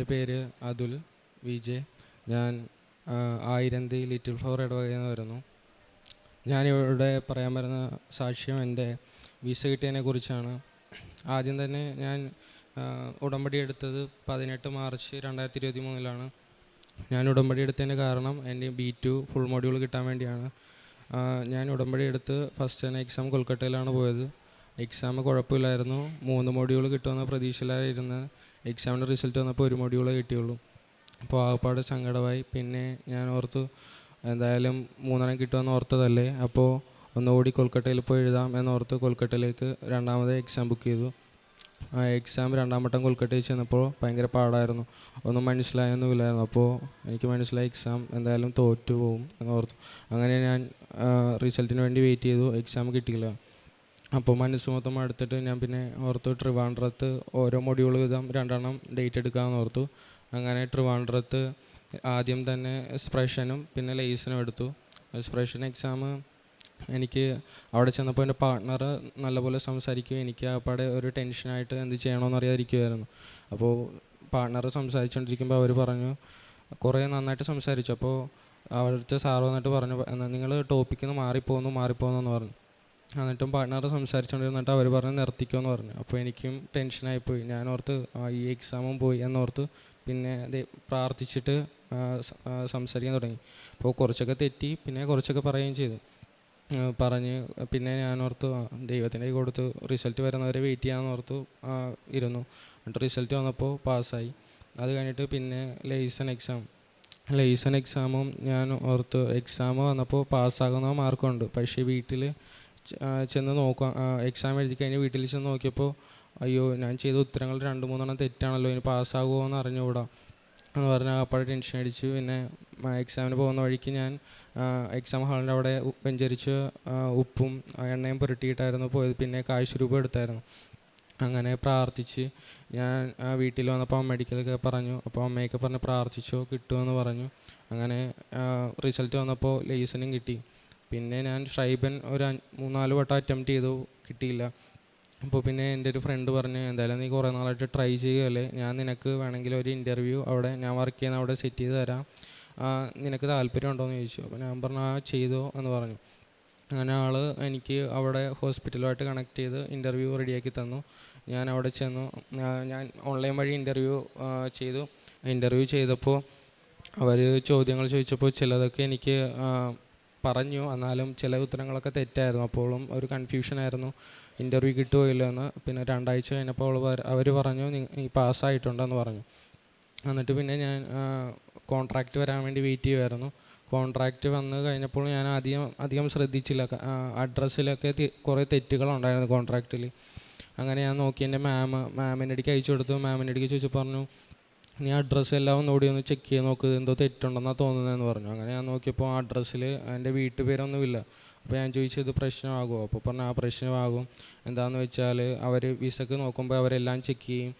എന്റെ പേര് Atul V J ഞാൻ ആയിരന്തി ലിറ്റിൽ ഫ്ലവർ ഇടവകയിൽ നിന്ന് വരുന്നു ഞാനിവിടെ പറയാൻ വരുന്ന സാക്ഷ്യം എന്റെ വിസ കിട്ടിയതിനെ കുറിച്ചാണ്. ആദ്യം തന്നെ ഞാൻ ഉടമ്പടി എടുത്തത് പതിനെട്ട് മാർച്ച് രണ്ടായിരത്തി ഇരുപത്തി മൂന്നിലാണ് ഞാൻ ഉടമ്പടി എടുത്തതിന്റെ കാരണം എന്റെ ബി ടു ഫുൾ മോഡ്യൂൾ കിട്ടാൻ വേണ്ടിയാണ്. ഞാൻ ഉടമ്പടി എടുത്ത് ഫസ്റ്റ് തന്നെ എക്സാം കൊൽക്കട്ടയിലാണ് പോയത്. എക്സാം കുഴപ്പമില്ലായിരുന്നു. മൂന്ന് മോഡ്യൂൾ കിട്ടുമെന്ന പ്രതീക്ഷയിലായിരുന്നു. എക്സാമിന്റെ റിസൾട്ട് വന്നപ്പോൾ ഒരു മൊഡ്യൂളേ കിട്ടിയുള്ളൂ. അപ്പോൾ ആകപ്പാട് സങ്കടമായി. പിന്നെ ഞാൻ ഓർത്തു എന്തായാലും മൂന്നെണ്ണം കിട്ടുമെന്ന് ഓർത്തതല്ലേ? അപ്പോൾ ഒന്നുകൂടി കൊൽക്കട്ടയിൽ പോയി എഴുതാം എന്നോർത്ത് കൊൽക്കട്ടയിലേക്ക് രണ്ടാമത് എക്സാം ബുക്ക് ചെയ്തു. ആ എക്സാം രണ്ടാം വട്ടം കൊൽക്കട്ടയിൽ ചെന്നപ്പോൾ ഭയങ്കര പാടായിരുന്നു. ഒന്നും മനസ്സിലായൊന്നുമില്ലായിരുന്നു. അപ്പോൾ എനിക്ക് മനസ്സിലായി എക്സാം എന്തായാലും തോറ്റു പോകും എന്നോർത്തു അങ്ങനെ ഞാൻ റിസൾട്ടിന് വേണ്ടി വെയിറ്റ് ചെയ്തു. എക്സാം കിട്ടിയില്ല. അപ്പോൾ മനസ്സ് മൊത്തം അടുത്തിട്ട് ഞാൻ പിന്നെ ഓർത്തു ട്രിവാൻഡ്രത്ത് ഓരോ മൊഡ്യൂൾ വീതം രണ്ടെണ്ണം ഡേറ്റ് എടുക്കാമെന്ന് ഓർത്തു. അങ്ങനെ ട്രിവാൻഡ്രത്ത് ആദ്യം തന്നെ എക്സ്പ്രഷനും പിന്നെ ലേസനും എടുത്തു. എക്സ്പ്രഷൻ എക്സാം എനിക്ക് അവിടെ ചെന്നപ്പോൾ എന്റെ പാർട്ണർ നല്ലപോലെ സംസാരിക്കുകയും എനിക്ക് അപ്പാടെ ഒരു ടെൻഷനായിട്ട് എന്ത് ചെയ്യണമെന്ന് അറിയാതിരിക്കുമായിരുന്നു അപ്പോൾ പാർട്ണർ സംസാരിച്ചുകൊണ്ടിരിക്കുമ്പോൾ അവർ പറഞ്ഞു കുറേ നന്നായിട്ട് സംസാരിച്ചു. അപ്പോൾ അവിടുത്തെ സാർ വന്നിട്ട് പറഞ്ഞു എന്നാൽ നിങ്ങൾ ടോപ്പിക്കിൽ നിന്ന് മാറിപ്പോകുന്നു മാറിപ്പോകുന്നു എന്ന് പറഞ്ഞു. എന്നിട്ടും പാർട്ട്ണർ സംസാരിച്ചുകൊണ്ടിരുന്നിട്ട് അവർ പറഞ്ഞ് നിർത്തിക്കുമെന്ന് പറഞ്ഞു. അപ്പോൾ എനിക്കും ടെൻഷനായിപ്പോയി ആ, ഈ എക്സാമും പോയി എന്നോർത്ത് പിന്നെ പ്രാർത്ഥിച്ചിട്ട് സംസാരിക്കാൻ തുടങ്ങി. അപ്പോൾ കുറച്ചൊക്കെ തെറ്റി പിന്നെ കുറച്ചൊക്കെ പറയുകയും ചെയ്തു. പറഞ്ഞ് പിന്നെ ഞാൻ ഓർത്തു ആ, ദൈവത്തിന്റെ കൈ കൊടുത്ത് റിസൾട്ട് വരുന്നവരെ വെയിറ്റ് ചെയ്യാമെന്ന് ഓർത്തു ഇരുന്നു. എന്നിട്ട് റിസൾട്ട് വന്നപ്പോൾ പാസ്സായി. അത് കഴിഞ്ഞിട്ട് പിന്നെ ലേസൺ എക്സാം ലേസൺ എക്സാമും ഞാൻ ഓർത്ത് എക്സാം വന്നപ്പോൾ പാസ്സാകുന്ന മാർക്കുണ്ട് പക്ഷേ വീട്ടിൽ ചെന്ന് നോക്കാം എക്സാം എഴുതി കഴിഞ്ഞ് വീട്ടിൽ ചെന്ന് നോക്കിയപ്പോൾ അയ്യോ ഞാൻ ചെയ്ത ഉത്തരങ്ങൾ രണ്ട് മൂന്നെണ്ണം തെറ്റാണല്ലോ ഇനി പാസ്സാകുമോ എന്ന് അറിഞ്ഞുകൂടാ എന്ന് പറഞ്ഞാൽ അപ്പോഴെ ടെൻഷൻ അടിച്ചു പിന്നെ എക്സാമിന് പോകുന്ന വഴിക്ക് ഞാൻ എക്സാം ഹാളിന്റെ അവിടെ വെഞ്ചരിച്ച് ഉപ്പും എണ്ണയും പുരട്ടിയിട്ടായിരുന്നു പോയത്. പിന്നെ കാശ് രൂപ എടുത്തായിരുന്നു. അങ്ങനെ പ്രാർത്ഥിച്ച് ഞാൻ വീട്ടിൽ വന്നപ്പോൾ മെഡിക്കലൊക്കെ പറഞ്ഞു. അപ്പോൾ അമ്മയൊക്കെ പറഞ്ഞ് പ്രാർത്ഥിച്ചോ കിട്ടുമെന്ന് പറഞ്ഞു. അങ്ങനെ റിസൾട്ട് വന്നപ്പോൾ ലൈസനും കിട്ടി. പിന്നെ ഞാൻ ഷൈബൻ ഒരു മൂന്നാൽ വട്ടം അറ്റംപ്റ്റ് ചെയ്തു കിട്ടിയില്ല. അപ്പോൾ പിന്നെ എന്റെ ഒരു ഫ്രണ്ട് പറഞ്ഞു എന്തായാലും നീ കുറേ നാളായിട്ട് ട്രൈ ചെയ്യുകയല്ലേ ഞാൻ നിനക്ക് വേണമെങ്കിൽ ഒരു ഇന്റർവ്യൂ അവിടെ ഞാൻ വർക്ക് ചെയ്യുന്ന അവിടെ സെറ്റ് ചെയ്ത് തരാം. നിനക്ക് താല്പര്യം ഉണ്ടോ എന്ന് ചോദിച്ചു. അപ്പോൾ ഞാൻ പറഞ്ഞു ആ ചെയ്തോ എന്ന് പറഞ്ഞു. അങ്ങനെ ആൾ എനിക്ക് അവിടെ ഹോസ്പിറ്റലുമായിട്ട് കണക്ട് ചെയ്ത് ഇന്റർവ്യൂ റെഡിയാക്കി തന്നു. ഞാൻ അവിടെ ചെന്നു. ഞാൻ ഓൺലൈൻ വഴി ഇന്റർവ്യൂ ചെയ്തു. ഇന്റർവ്യൂ ചെയ്തപ്പോൾ അവർ ചോദ്യങ്ങൾ ചോദിച്ചപ്പോൾ ചിലതൊക്കെ എനിക്ക് പറഞ്ഞു. എന്നാലും ചില ഉത്തരങ്ങളൊക്കെ തെറ്റായിരുന്നു. അപ്പോഴും ഒരു കൺഫ്യൂഷനായിരുന്നു ഇന്റർവ്യൂ കിട്ടുമോ എന്ന് പിന്നെ രണ്ടാഴ്ച കഴിഞ്ഞപ്പോൾ അവർ പറഞ്ഞു "നീ- നീ പാസ്സായിട്ടുണ്ടെന്ന് പറഞ്ഞു. എന്നിട്ട് പിന്നെ ഞാൻ കോൺട്രാക്റ്റ് വരാൻ വേണ്ടി വെയിറ്റ് ചെയ്യുമായിരുന്നു കോൺട്രാക്റ്റ് വന്ന് കഴിഞ്ഞപ്പോൾ ഞാൻ അധികം അധികം ശ്രദ്ധിച്ചില്ല. അഡ്രസ്സിലൊക്കെ കുറേ തെറ്റുകളുണ്ടായിരുന്നു കോൺട്രാക്റ്റിൽ അങ്ങനെ ഞാൻ നോക്കി എന്റെ മാം മാമിന്റെ അടുക്ക് അയച്ചു കൊടുത്തു. മാമിന്റെ അടുക്ക് ചോദിച്ചു പറഞ്ഞു നീ അഡ്രസ്സ് എല്ലാം ഒന്നുകൂടി ഒന്ന് ചെക്ക് ചെയ്ത് നോക്ക് എന്തോ തെറ്റുണ്ടെന്നാണ് തോന്നുന്നതെന്ന് പറഞ്ഞു. അങ്ങനെ ഞാൻ നോക്കിയപ്പോൾ ആ അഡ്രസ്സിൽ എന്റെ വീട്ടുപേരൊന്നുമില്ല. അപ്പോൾ ഞാൻ ചോദിച്ചത് പ്രശ്നമാകുമോ അപ്പോൾ പറഞ്ഞു ആ പ്രശ്നമാകും. എന്താണെന്ന് വെച്ചാൽ അവർ വിസക്ക് നോക്കുമ്പോൾ അവരെല്ലാം ചെക്ക് ചെയ്യും.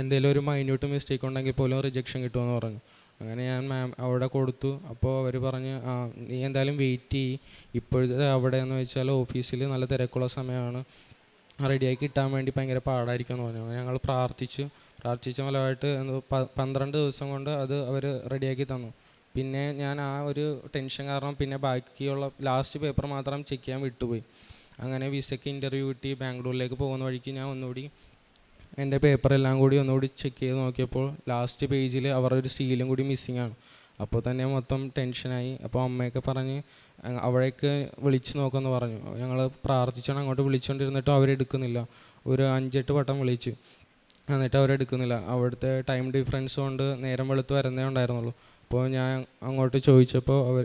എന്തെങ്കിലും ഒരു മൈന്യൂട്ട് മിസ്റ്റേക്ക് ഉണ്ടെങ്കിൽ പോലും റിജക്ഷൻ കിട്ടുമെന്ന് പറഞ്ഞു. അങ്ങനെ ഞാൻ മാം അവിടെ കൊടുത്തു. അപ്പോൾ അവർ പറഞ്ഞ് ആ നീ എന്തായാലും വെയിറ്റ് ചെയ്യ്. ഇപ്പോഴത്തെ അവിടെ എന്ന് വെച്ചാൽ ഓഫീസിൽ നല്ല തിരക്കുള്ള സമയമാണ്. റെഡിയാക്കി കിട്ടാൻ വേണ്ടി ഭയങ്കര പാടായിരിക്കും എന്ന് പറഞ്ഞു ഞങ്ങൾ പ്രാർത്ഥിച്ചു. പ്രാർത്ഥിച്ച ഫലമായിട്ട് പന്ത്രണ്ട് ദിവസം കൊണ്ട് അത് അവർ റെഡിയാക്കി തന്നു. പിന്നെ ഞാൻ ആ ഒരു ടെൻഷൻ കാരണം പിന്നെ ബാക്കിയുള്ള ലാസ്റ്റ് പേപ്പർ മാത്രം ചെക്ക് ചെയ്യാൻ വിട്ടുപോയി. അങ്ങനെ വിസയ്ക്ക് ഇന്റർവ്യൂ കിട്ടി. ബാംഗ്ലൂരിലേക്ക് പോകുന്ന വഴിക്ക് ഞാൻ ഒന്നുകൂടി എന്റെ പേപ്പറെല്ലാം കൂടി ഒന്നുകൂടി ചെക്ക് ചെയ്ത് നോക്കിയപ്പോൾ ലാസ്റ്റ് പേജിൽ അവരുടെ ഒരു സീലും കൂടി മിസ്സിങ് ആണ്. അപ്പോൾ തന്നെ മൊത്തം ടെൻഷനായി അപ്പോൾ അമ്മയൊക്കെ പറഞ്ഞ് അവിടേക്ക് വിളിച്ച് നോക്കുമെന്ന് പറഞ്ഞു. ഞങ്ങൾ പ്രാർത്ഥിച്ചാണ് അങ്ങോട്ട് വിളിച്ചുകൊണ്ടിരുന്നിട്ടും അവരെടുക്കുന്നില്ല ഒരു അഞ്ചെട്ട് വട്ടം വിളിച്ചു. എന്നിട്ട് അവരെടുക്കുന്നില്ല അവിടുത്തെ ടൈം ഡിഫറൻസ് കൊണ്ട് നേരം വെളുത്ത് വരുന്നേ ഉണ്ടായിരുന്നുള്ളൂ. അപ്പോൾ ഞാൻ അങ്ങോട്ട് ചോദിച്ചപ്പോൾ അവർ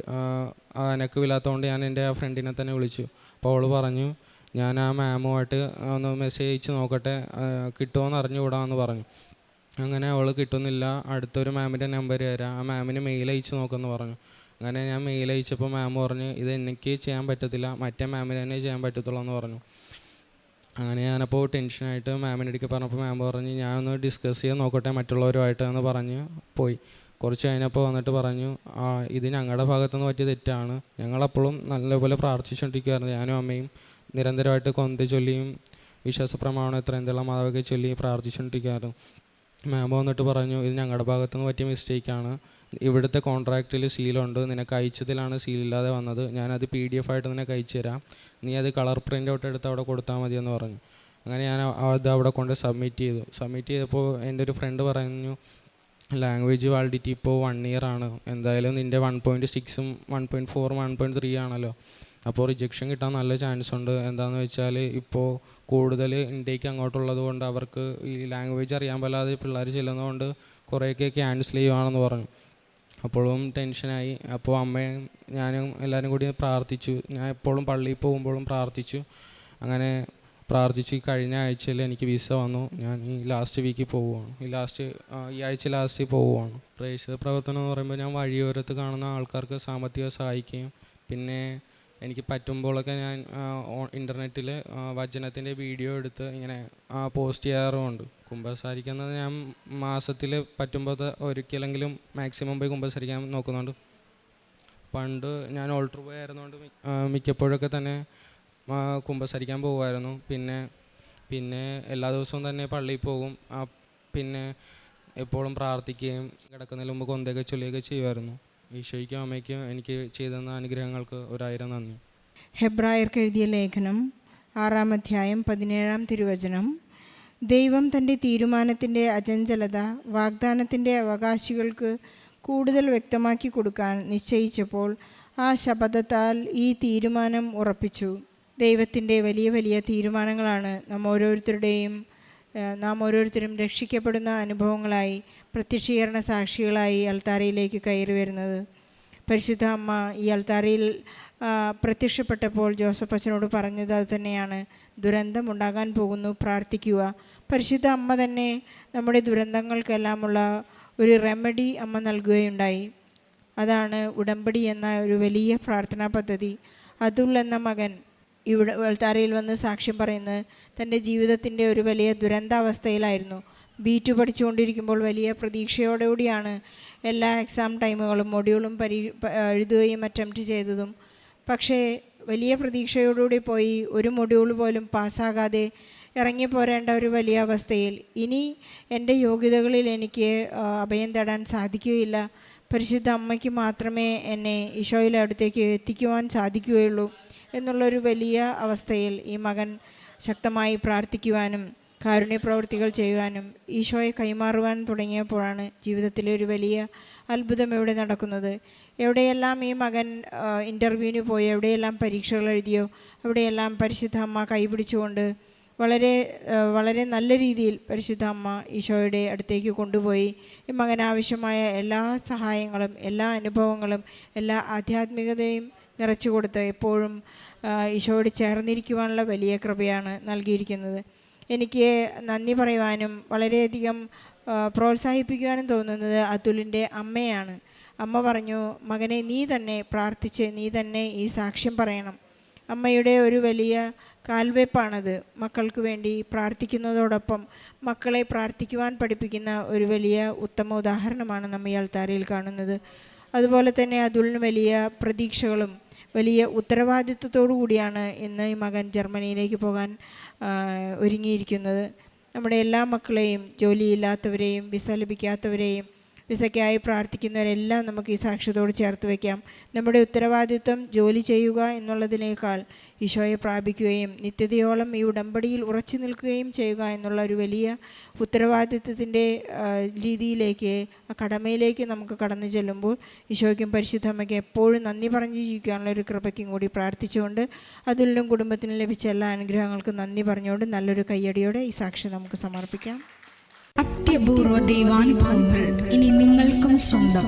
അനക്കമില്ലാത്തതുകൊണ്ട് ഞാൻ എന്റെ ആ ഫ്രണ്ടിനെ തന്നെ വിളിച്ചു. അപ്പോൾ അവൾ പറഞ്ഞു ഞാൻ ആ മാമുമായിട്ട് ഒന്ന് മെസ്സേജ് അയച്ച് നോക്കട്ടെ. കിട്ടുമോ എന്ന് അറിഞ്ഞുകൂടാമെന്ന് പറഞ്ഞു. അങ്ങനെ അവൾ കിട്ടുന്നില്ല. അടുത്തൊരു മാമിന്റെ നമ്പർ തരാം. ആ മാമിന് മെയിൽ അയച്ച് നോക്കുമെന്ന് പറഞ്ഞു. അങ്ങനെ ഞാൻ മെയിൽ അയച്ചപ്പോൾ മാം പറഞ്ഞു ഇത് എനിക്ക് ചെയ്യാൻ പറ്റത്തില്ല. മറ്റേ മാമിന് തന്നെ ചെയ്യാൻ പറ്റത്തുള്ളൂ എന്ന് പറഞ്ഞു. അങ്ങനെ ഞാനപ്പോൾ ടെൻഷനായിട്ട് മാമിന്റെ അടുക്ക് പറഞ്ഞപ്പോൾ മാം പറഞ്ഞു ഞാൻ ഒന്ന് ഡിസ്കസ് ചെയ്യാൻ നോക്കട്ടെ മറ്റുള്ളവരുമായിട്ട് എന്ന് പറഞ്ഞ് പോയി. കുറച്ച് കഴിഞ്ഞപ്പോൾ വന്നിട്ട് പറഞ്ഞു ഇത് ഞങ്ങളുടെ ഭാഗത്തുനിന്ന് പറ്റിയ തെറ്റാണ്. ഞങ്ങളപ്പോഴും നല്ലപോലെ പ്രാർത്ഥിച്ചുകൊണ്ടിരിക്കുകയായിരുന്നു ഞാനും അമ്മയും നിരന്തരമായിട്ട് കൊന്ത ചൊല്ലിയും വിശ്വാസ പ്രമാണം എത്ര എന്തെല്ലാം മാതാവൊക്കെ ചൊല്ലി പ്രാർത്ഥിച്ചുകൊണ്ടിരിക്കുകയായിരുന്നു മാം വന്നിട്ട് പറഞ്ഞു ഇത് ഞങ്ങളുടെ ഭാഗത്തു നിന്ന് പറ്റിയ മിസ്റ്റേക്കാണ് ഇവിടുത്തെ കോൺട്രാക്റ്റിൽ സീലുണ്ട് നിനക്ക് അയച്ചതിലാണ് സീലില്ലാതെ വന്നത്. ഞാനത് പി ഡി എഫ് ആയിട്ട് നിനക്ക് അയച്ചു തരാം നീ അത് കളർ പ്രിന്റ് ഔട്ട് എടുത്ത് അവിടെ കൊടുത്താൽ മതിയെന്ന് പറഞ്ഞു. അങ്ങനെ ഞാൻ അത് അവിടെ കൊണ്ട് സബ്മിറ്റ് ചെയ്തു. സബ്മിറ്റ് ചെയ്തപ്പോൾ എന്റെ ഒരു ഫ്രണ്ട് പറഞ്ഞു ലാംഗ്വേജ് വാലിഡിറ്റി ഇപ്പോൾ വൺ ഇയർ ആണ്. എന്തായാലും നിന്റെ വൺ പോയിന്റ് സിക്സും വൺ പോയിന്റ് ഫോറും വൺ പോയിന്റ് ത്രീ ആണല്ലോ. അപ്പോൾ റിജക്ഷൻ കിട്ടാൻ നല്ല ചാൻസ് ഉണ്ട്. എന്താണെന്ന് വെച്ചാൽ ഇപ്പോൾ കൂടുതൽ ഇൻടേക്ക് അങ്ങോട്ടുള്ളത് കൊണ്ട് അവർക്ക് ഈ ലാംഗ്വേജ് അറിയാൻ പറ്റാതെ പിള്ളേർ ചെല്ലുന്നതുകൊണ്ട് കുറേയൊക്കെ ക്യാൻസൽ ചെയ്യുവാണെന്ന് പറഞ്ഞു. അപ്പോഴും ടെൻഷനായി അപ്പോൾ അമ്മയും ഞാനും എല്ലാവരും കൂടി പ്രാർത്ഥിച്ചു. ഞാൻ എപ്പോഴും പള്ളിയിൽ പോകുമ്പോഴും പ്രാർത്ഥിച്ചു. അങ്ങനെ പ്രാർത്ഥിച്ച് കഴിഞ്ഞ ആഴ്ചയിൽ എനിക്ക് വിസ വന്നു. ഞാൻ ഈ ലാസ്റ്റ് വീക്കിൽ പോവുകയാണ്. ഈ ലാസ്റ്റ് ഈ ആഴ്ച ലാസ്റ്റിൽ പോവുകയാണ്. പ്രേക്ഷിത പ്രവർത്തനം എന്ന് പറയുമ്പോൾ ഞാൻ വഴിയോരത്ത് കാണുന്ന ആൾക്കാർക്ക് സാമ്പത്തികം സഹായിക്കുകയും പിന്നെ എനിക്ക് പറ്റുമ്പോഴൊക്കെ ഞാൻ ഇന്റർനെറ്റിൽ വചനത്തിന്റെ വീഡിയോ എടുത്ത് ഇങ്ങനെ പോസ്റ്റ് ചെയ്യാറുമുണ്ട്. കുമ്പസാരിക്കുന്നത് ഞാൻ മാസത്തിൽ പറ്റുമ്പോൾ ഒരിക്കലെങ്കിലും മാക്സിമം പോയി കുമ്പസാരിക്കാൻ നോക്കുന്നുണ്ട്. പണ്ട് ഞാൻ ഓൾട്ടർ ബോയ് ആയിരുന്നുകൊണ്ട് മിക്കപ്പോഴൊക്കെ തന്നെ കുമ്പസാരിക്കാൻ പോകുമായിരുന്നു. പിന്നെ പിന്നെ എല്ലാ ദിവസവും തന്നെ പള്ളിയിൽ പോകും. പിന്നെ എപ്പോഴും പ്രാർത്ഥിക്കുകയും കിടക്കുന്നതിന് മുമ്പ് കൊന്തയൊക്കെ ചൊല്ലുകയൊക്കെ ചെയ്യുമായിരുന്നു. ഈശോയ്ക്കും അമ്മയ്ക്കും എനിക്ക് ചെയ്തെന്ന അനുഗ്രഹങ്ങൾക്ക് ഒരായിരം നന്ദി. ഹെബ്രായർക്ക് എഴുതിയ ലേഖനം ആറാം അധ്യായം പതിനേഴാം തിരുവചനം. ദൈവം തന്റെ തീരുമാനത്തിന്റെ അചഞ്ചലത വാഗ്ദാനത്തിന്റെ അവകാശികൾക്ക് കൂടുതൽ വ്യക്തമാക്കി കൊടുക്കാൻ നിശ്ചയിച്ചപ്പോൾ ആ ശപഥത്താൽ ഈ തീരുമാനം ഉറപ്പിച്ചു. ദൈവത്തിന്റെ വലിയ വലിയ തീരുമാനങ്ങളാണ് നാം ഓരോരുത്തരുടെയും നാം ഓരോരുത്തരും രക്ഷിക്കപ്പെടുന്ന അനുഭവങ്ങളായി പ്രത്യക്ഷീകരണ സാക്ഷികളായി അൾത്താരയിലേക്ക് കയറി വരുന്നത്. പരിശുദ്ധ അമ്മ ഈ അൾത്താരയിൽ പ്രത്യക്ഷപ്പെട്ടപ്പോൾ ജോസഫ് അച്ഛനോട് പറഞ്ഞത് അത് തന്നെയാണ്. ദുരന്തം ഉണ്ടാകാൻ പോകുന്നു പ്രാർത്ഥിക്കുക. പരിശുദ്ധ അമ്മ തന്നെ നമ്മുടെ ദുരന്തങ്ങൾക്കെല്ലാമുള്ള ഒരു റെമഡി അമ്മ നൽകുകയുണ്ടായി. അതാണ് ഉടമ്പടി എന്ന ഒരു വലിയ പ്രാർത്ഥനാ പദ്ധതി. അതുൽ എന്ന മകൻ ഇവിടെ അൾത്താരയിൽ വന്ന് സാക്ഷ്യം പറയുന്നത് തന്റെ ജീവിതത്തിന്റെ ഒരു വലിയ ദുരന്താവസ്ഥയിലായിരുന്നു. ബി ടു പഠിച്ചുകൊണ്ടിരിക്കുമ്പോൾ വലിയ പ്രതീക്ഷയോടുകൂടിയാണ് എല്ലാ എക്സാം ടൈമുകളും മൊഡ്യൂളും പരീ എഴുതുകയും അറ്റംപ്റ്റ് ചെയ്തതും. പക്ഷേ വലിയ പ്രതീക്ഷയോടുകൂടി പോയി ഒരു മൊഡ്യൂൾ പോലും പാസ്സാകാതെ ഇറങ്ങി പോരേണ്ട ഒരു വലിയ അവസ്ഥയിൽ ഇനി എന്റെ യോഗ്യതകളിൽ എനിക്ക് അഭയം തേടാൻ സാധിക്കുകയില്ല. പരിശുദ്ധ അമ്മയ്ക്ക് മാത്രമേ എന്നെ ഈശോയിലെ അടുത്തേക്ക് എത്തിക്കുവാൻ സാധിക്കുകയുള്ളൂ എന്നുള്ളൊരു വലിയ അവസ്ഥയിൽ ഈ മകൻ ശക്തമായി പ്രാർത്ഥിക്കുവാനും കാരുണ്യ പ്രവൃത്തികൾ ചെയ്യുവാനും ഈശോയെ കൈമാറുവാൻ തുടങ്ങിയപ്പോഴാണ് ജീവിതത്തിലെ ഒരു വലിയ അത്ഭുതം ഇവിടെ നടക്കുന്നത്. എവിടെയെല്ലാം ഈ മകൻ ഇന്റർവ്യൂവിന് പോയി എവിടെയെല്ലാം പരീക്ഷകൾ എഴുതിയോ അവിടെയെല്ലാം പരിശുദ്ധ അമ്മ കൈപിടിച്ചുകൊണ്ട് വളരെ വളരെ നല്ല രീതിയിൽ പരിശുദ്ധ അമ്മ ഈശോയുടെ അടുത്തേക്ക് കൊണ്ടുപോയി. ഈ മകന് ആവശ്യമായ എല്ലാ സഹായങ്ങളും എല്ലാ അനുഭവങ്ങളും എല്ലാ ആധ്യാത്മികതയും നിറച്ചു കൊടുത്ത് എപ്പോഴും ഈശോയോട് ചേർന്നിരിക്കുവാനുള്ള വലിയ കൃപയാണ് നൽകിയിരിക്കുന്നത്. എനിക്ക് നന്ദി പറയുവാനും വളരെയധികം പ്രോത്സാഹിപ്പിക്കുവാനും തോന്നുന്നത് അതുലിന്റെ അമ്മയാണ്. അമ്മ പറഞ്ഞു മകനെ നീ തന്നെ പ്രാർത്ഥിച്ച് നീ തന്നെ ഈ സാക്ഷ്യം പറയണം. അമ്മയുടെ ഒരു വലിയ കാൽവെപ്പാണത്. മക്കൾക്ക് വേണ്ടി പ്രാർത്ഥിക്കുന്നതോടൊപ്പം മക്കളെ പ്രാർത്ഥിക്കുവാൻ പഠിപ്പിക്കുന്ന ഒരു വലിയ ഉത്തമ ഉദാഹരണമാണ് നമ്മൾ ഈ അൾത്താരയിൽ കാണുന്നത്. അതുപോലെ തന്നെ അതുലിന് വലിയ പ്രതീക്ഷകളും വലിയ ഉത്തരവാദിത്വത്തോടു കൂടിയാണ് ഇന്ന് ഈ മകൻ ജർമ്മനിയിലേക്ക് പോകാൻ ഒരുങ്ങിയിരിക്കുന്നത്. നമ്മുടെ എല്ലാ മക്കളെയും ജോലിയില്ലാത്തവരെയും വിസ ലഭിക്കാത്തവരെയും വിസയ്ക്കായി പ്രാർത്ഥിക്കുന്നവരെല്ലാം നമുക്ക് ഈ സാക്ഷ്യത്തോട് ചേർത്ത് വയ്ക്കാം നമ്മുടെ ഉത്തരവാദിത്വം ജോലി ചെയ്യുക എന്നുള്ളതിനേക്കാൾ ഈശോയെ പ്രാപിക്കുകയും നിത്യതയോളം ഈ ഉടമ്പടിയിൽ ഉറച്ചു നിൽക്കുകയും ചെയ്യുക എന്നുള്ള ഒരു വലിയ ഉത്തരവാദിത്വത്തിന്റെ രീതിയിലേക്ക് ആ കടമയിലേക്ക് നമുക്ക് കടന്നു ചെല്ലുമ്പോൾ ഈശോയ്ക്കും പരിശുദ്ധമ്മയ്ക്കും എപ്പോഴും നന്ദി പറഞ്ഞ് ജീവിക്കാനുള്ള ഒരു കൃപയ്ക്കും കൂടി പ്രാർത്ഥിച്ചുകൊണ്ട് അതിലും കുടുംബത്തിന് ലഭിച്ച എല്ലാ അനുഗ്രഹങ്ങൾക്കും നന്ദി പറഞ്ഞുകൊണ്ട് നല്ലൊരു കയ്യടിയോടെ ഈ സാക്ഷി നമുക്ക് സമർപ്പിക്കാം. അത്യപൂർവ ദൈവാനുഭവങ്ങൾ ഇനി നിങ്ങൾക്കും സ്വന്തം.